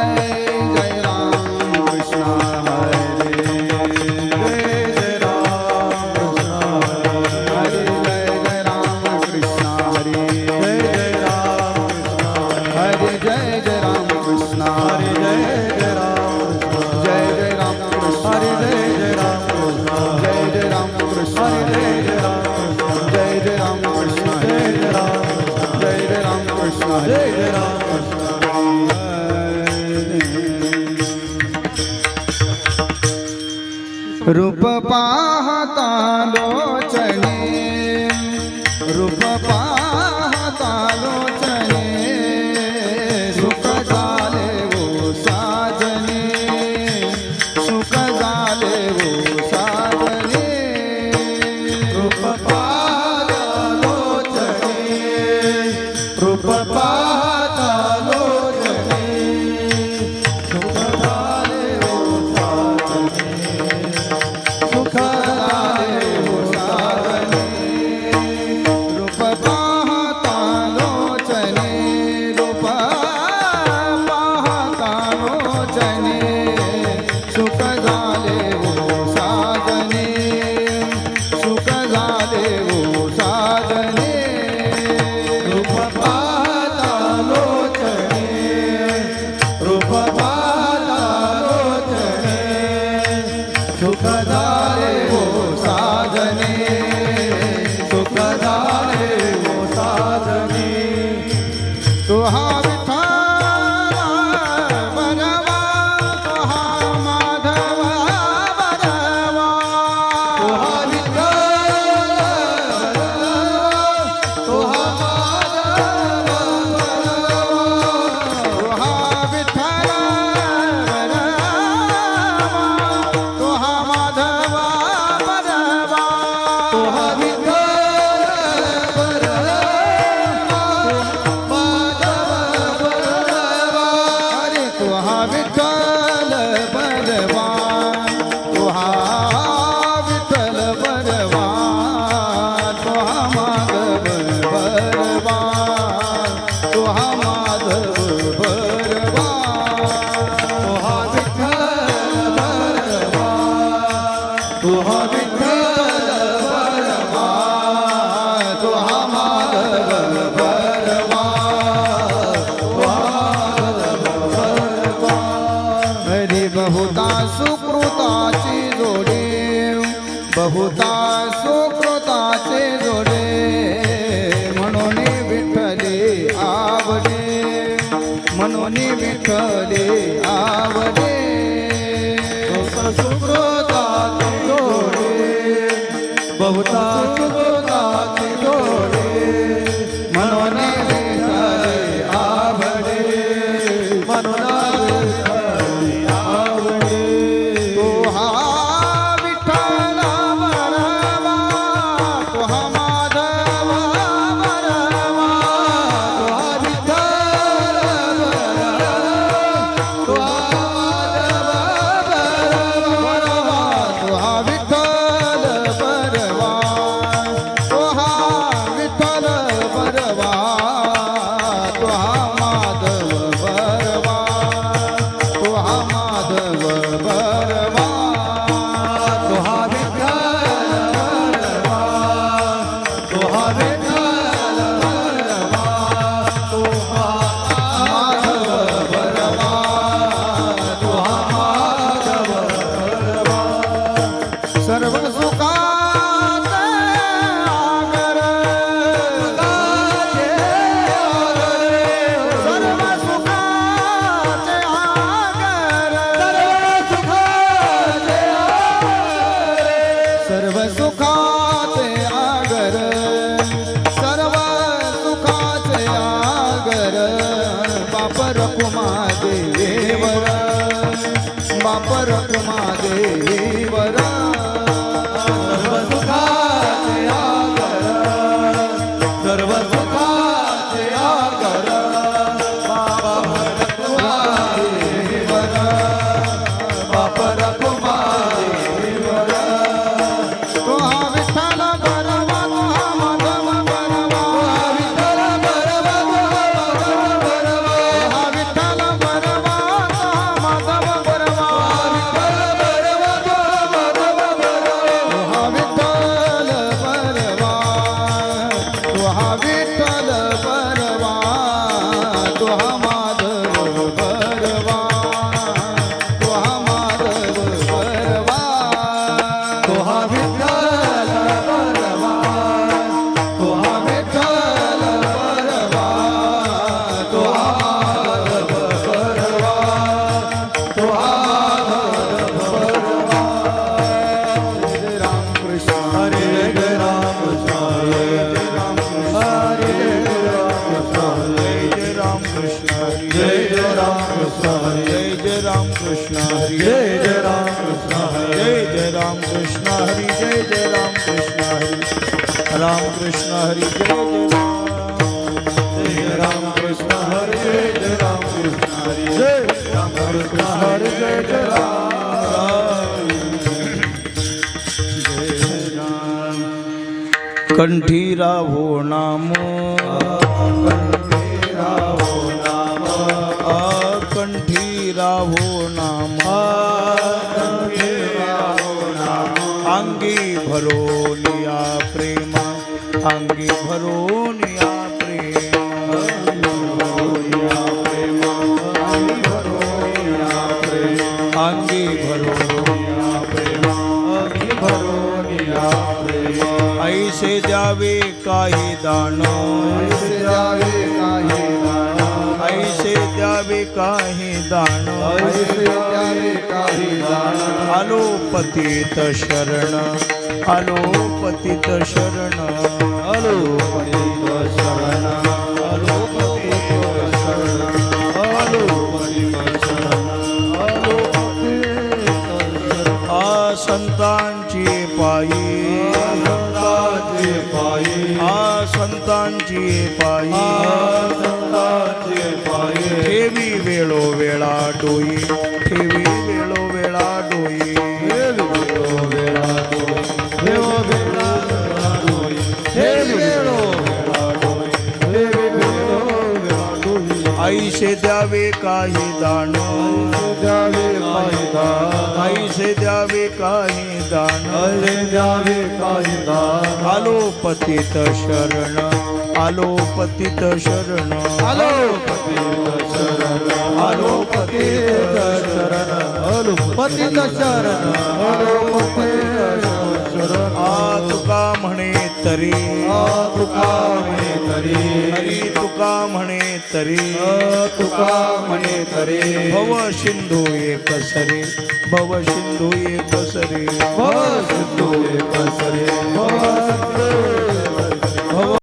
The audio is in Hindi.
yeah. रूप पाहता लोचने। रूप पाहता लोचने। सुख जाले वो साजने। सुख जाले वो सा तो हा माधव નિમિત્ત રે આવરે સર્વ સુખા વિઠ્ઠલ પરવા તો હમા कृष्ण जय जय राम कृष्ण जय जय राम कृष्ण जय जय राम कृष्ण जय जय राम कृष्ण हरि जय जय राम कृष्ण हरि राम कृष्ण हरि जय राम कृष्ण हरि जय जय राम कृष्ण हरि जय राम कृष्ण हरि जय जय राम जय राम नाम राहो नाम। अंगी अंगी भरोनिया प्रेम। अंगी भरोनिया प्रेम। ऐसे द्यावे काही दान। जावे काही दान। द्यावे काही ऐसे जावे काही दान? आलो पतित शरण आलो पतित शरण। हलो पतित शरण पतित शरण पतित आ संतांची पायी संताचे पायी। आ संतांची पायी। ઠેવી વેળો વેળા ડોઈ ઠેવી વેળો વેળા ડોઈ આઈશે દ્યાવે કાહી દાણો. દ્યાવે કાહી દાણ. આઈશે દ્યાવે કાહી દાણ. અરે દ્યાવે કાહી દાણ. હાલો પતિત શરણ. आलो पतित शरण. आलो पतित शरण. आलो पतित शरण आलो पतित शरण आलो पतित शरण आ तुका म्हणे तरी. आ तुका म्हणे तरी. हरी तुका म्हणे तरी. तुका म्हणे तरी. भव सिंधू एक सरे. भव सिंधू एक सरे. भव सिंधू एक सरे. भव सिंधू